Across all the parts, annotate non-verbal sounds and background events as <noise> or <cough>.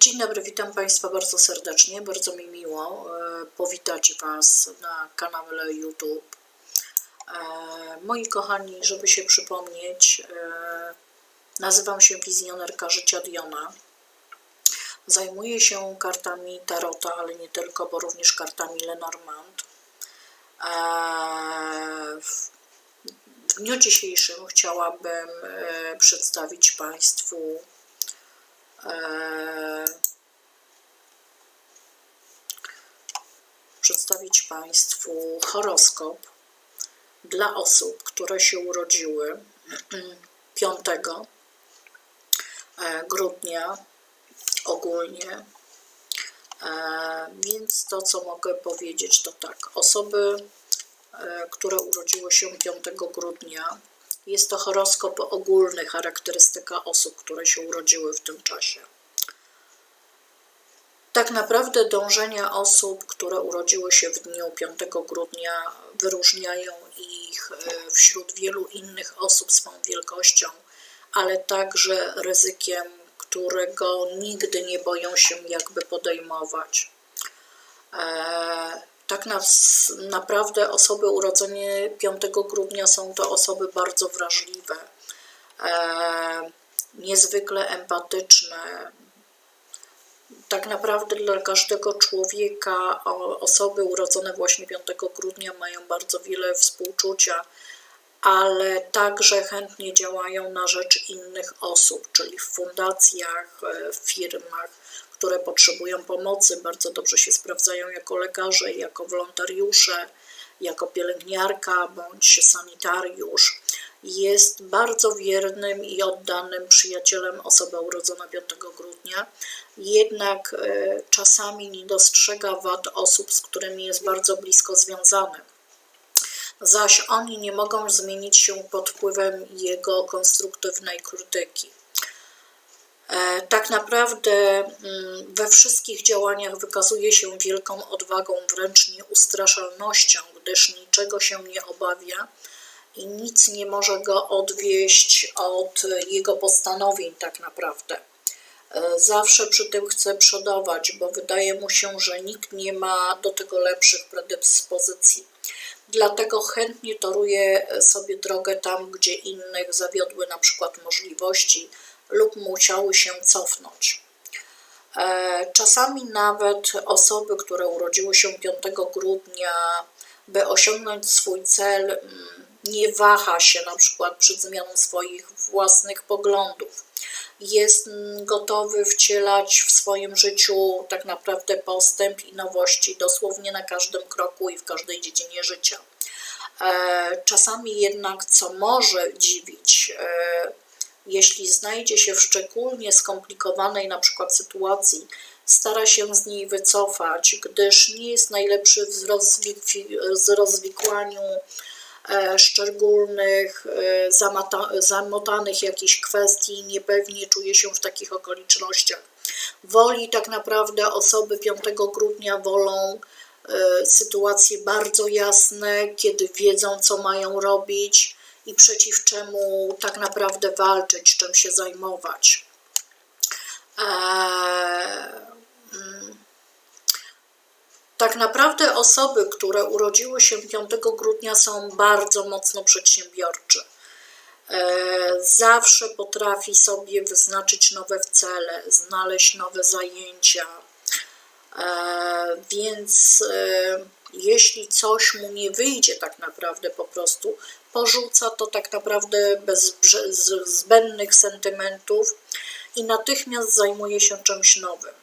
Dzień dobry, witam Państwa bardzo serdecznie. Bardzo mi miło e, powitać Was na kanale YouTube. E, Moi kochani, żeby się przypomnieć, e, nazywam się wizjonerka życia Diona. Zajmuję się kartami Tarota, ale nie tylko, bo również kartami Lenormand. W dniu dzisiejszym chciałabym przedstawić Państwu przedstawić Państwu horoskop dla osób, które się urodziły <clears throat> 5 e, grudnia ogólnie. E, Więc to, co mogę powiedzieć, to tak. Osoby, e, które urodziły się 5 grudnia, jest to horoskop ogólny, charakterystyka osób, które się urodziły w tym czasie. Tak naprawdę dążenia osób, które urodziły się w dniu 5 grudnia, wyróżniają ich e, wśród wielu innych osób swą wielkością, ale także ryzykiem, którego nigdy nie boją się jakby podejmować. E, Tak na, naprawdę osoby urodzone 5 grudnia są to osoby bardzo wrażliwe, e, niezwykle empatyczne, tak naprawdę dla każdego człowieka osoby urodzone właśnie 5 grudnia mają bardzo wiele współczucia, ale także chętnie działają na rzecz innych osób, czyli w fundacjach, e, w firmach, które potrzebują pomocy, bardzo dobrze się sprawdzają jako lekarze, jako wolontariusze, jako pielęgniarka bądź sanitariusz. Jest bardzo wiernym i oddanym przyjacielem osoba urodzona 5 grudnia, jednak e, czasami nie dostrzega wad osób, z którymi jest bardzo blisko związany zaś oni nie mogą zmienić się pod wpływem jego konstruktywnej krytyki. E, Tak naprawdę mm, we wszystkich działaniach wykazuje się wielką odwagą, wręcz nieustraszalnością, gdyż niczego się nie obawia i nic nie może go odwieść od jego postanowień, tak naprawdę. E, Zawsze przy tym chce przodować, bo wydaje mu się, że nikt nie ma do tego lepszych predyspozycji. Dlatego chętnie toruje sobie drogę tam, gdzie innych zawiodły na przykład możliwości lub musiały się cofnąć. E, Czasami nawet osoby, które urodziły się 5 grudnia, by osiągnąć swój cel, mm, nie waha się na przykład przed zmianą swoich własnych poglądów. Jest gotowy wcielać w swoim życiu tak naprawdę postęp i nowości dosłownie na każdym kroku i w każdej dziedzinie życia. E, Czasami jednak, co może dziwić, e, jeśli znajdzie się w szczególnie skomplikowanej na przykład sytuacji, stara się z niej wycofać, gdyż nie jest najlepszy w rozwik- szczególnych, e, zamotanych jakichś kwestii, niepewnie czuje się w takich okolicznościach. Woli tak naprawdę osoby 5 grudnia wolą e, sytuacje bardzo jasne, kiedy wiedzą, co mają robić i przeciw czemu tak naprawdę walczyć, czym się zajmować. Eee. Tak naprawdę osoby, które urodziły się 5 grudnia, są bardzo mocno przedsiębiorcze. Zawsze potrafi sobie wyznaczyć nowe cele, znaleźć nowe zajęcia. E, Więc e, jeśli coś mu nie wyjdzie tak naprawdę po prostu, porzuca to tak naprawdę bez zbędnych sentymentów i natychmiast zajmuje się czymś nowym,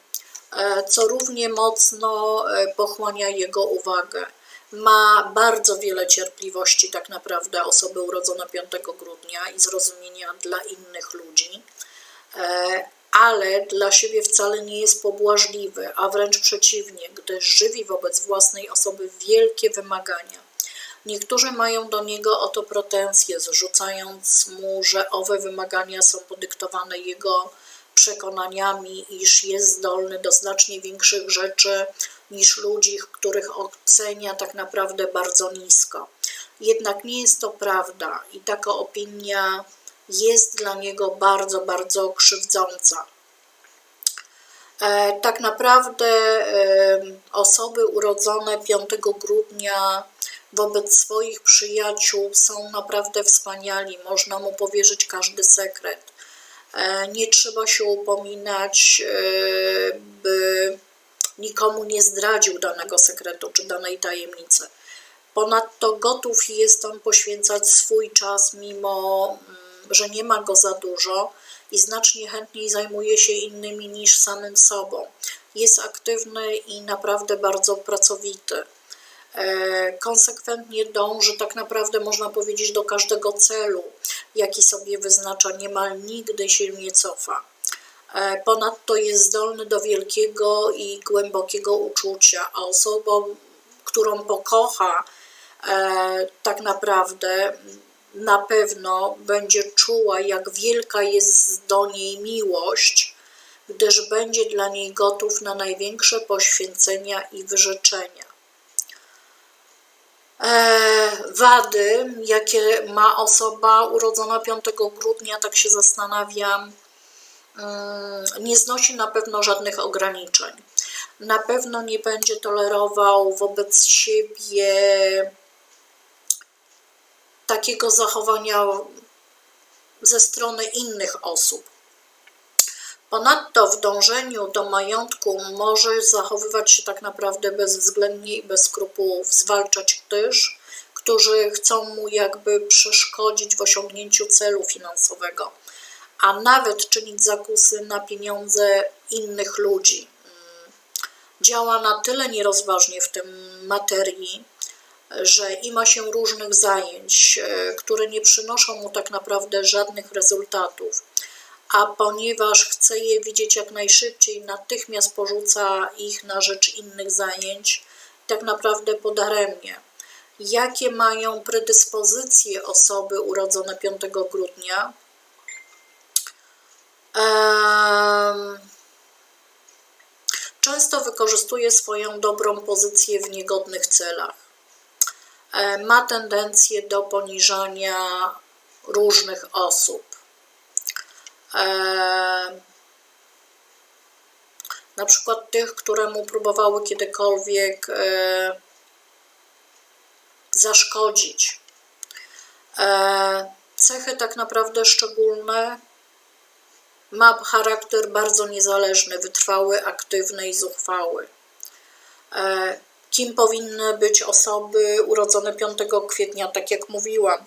co równie mocno e, pochłania jego uwagę. Ma bardzo wiele cierpliwości, tak naprawdę, osoby urodzone 5 grudnia i zrozumienia dla innych ludzi, e, ale dla siebie wcale nie jest pobłażliwy, a wręcz przeciwnie, gdyż żywi wobec własnej osoby wielkie wymagania. Niektórzy mają do niego o to pretensje, zrzucając mu, że owe wymagania są podyktowane jego przekonaniami, iż jest zdolny do znacznie większych rzeczy niż ludzi, których ocenia tak naprawdę bardzo nisko. Jednak nie jest to prawda i taka opinia jest dla niego bardzo, bardzo krzywdząca. E, tak naprawdę e, osoby urodzone 5 grudnia wobec swoich przyjaciół są naprawdę wspaniali. Można mu powierzyć każdy sekret. E, nie trzeba się upominać, e, by nikomu nie zdradził danego sekretu czy danej tajemnicy. Ponadto gotów jest on poświęcać swój czas, mimo mm, że nie ma go za dużo i znacznie chętniej zajmuje się innymi niż samym sobą. Jest aktywny i naprawdę bardzo pracowity. E, Konsekwentnie dąży, tak naprawdę można powiedzieć, do każdego celu, jaki sobie wyznacza, niemal nigdy się nie cofa. E, Ponadto jest zdolny do wielkiego i głębokiego uczucia, a osobą, którą pokocha, e, tak naprawdę na pewno będzie czuła, jak wielka jest do niej miłość, gdyż będzie dla niej gotów na największe poświęcenia i wyrzeczenia. E, wady, jakie ma osoba urodzona 5 grudnia, tak się zastanawiam, mm, nie znosi na pewno żadnych ograniczeń. Na pewno nie będzie tolerował wobec siebie takiego zachowania ze strony innych osób. Ponadto w dążeniu do majątku może zachowywać się tak naprawdę bezwzględnie i bez skrupułów, zwalczać tych, którzy chcą mu jakby przeszkodzić w osiągnięciu celu finansowego, a nawet czynić zakusy na pieniądze innych ludzi. Działa na tyle nierozważnie w tym materii, że ima się różnych zajęć, e, które nie przynoszą mu tak naprawdę żadnych rezultatów, a ponieważ chce je widzieć jak najszybciej, natychmiast porzuca ich na rzecz innych zajęć, tak naprawdę podaremnie. Jakie mają predyspozycje osoby urodzone 5 grudnia? Często wykorzystuje swoją dobrą pozycję w niegodnych celach e, ma tendencję do poniżania różnych osób. Na przykład tych, które mu próbowały kiedykolwiek e, zaszkodzić. E, Cechy tak naprawdę szczególne. Ma charakter bardzo niezależny, wytrwały, aktywny i zuchwały. E, Kim powinny być osoby urodzone 5 kwietnia, tak jak mówiłam?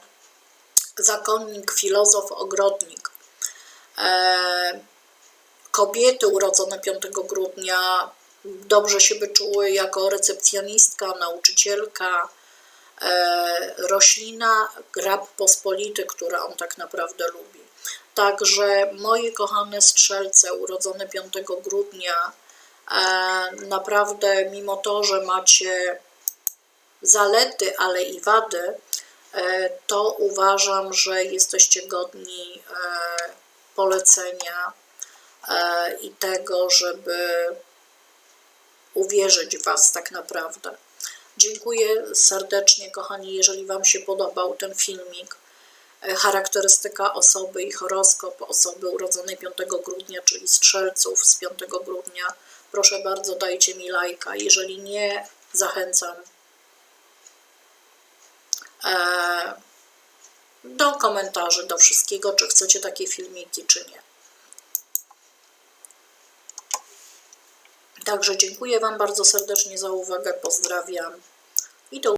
Zakonnik, filozof, ogrodnik. E, Kobiety urodzone 5 grudnia dobrze się by czuły jako recepcjonistka, nauczycielka, e, roślina, grab pospolity, który on tak naprawdę lubi. Także moje kochane strzelce urodzone 5 grudnia, e, naprawdę mimo to, że macie zalety, ale i wady, to uważam, że jesteście godni polecenia e, i tego, żeby uwierzyć w Was tak naprawdę. Dziękuję serdecznie, kochani, jeżeli Wam się podobał ten filmik. E, Charakterystyka osoby i horoskop osoby urodzonej 5 grudnia, czyli strzelców z 5 grudnia. Proszę bardzo, dajcie mi lajka. Jeżeli nie, zachęcam e, do komentarzy, do wszystkiego, czy chcecie takie filmiki, czy nie. Także dziękuję Wam bardzo serdecznie za uwagę, pozdrawiam i do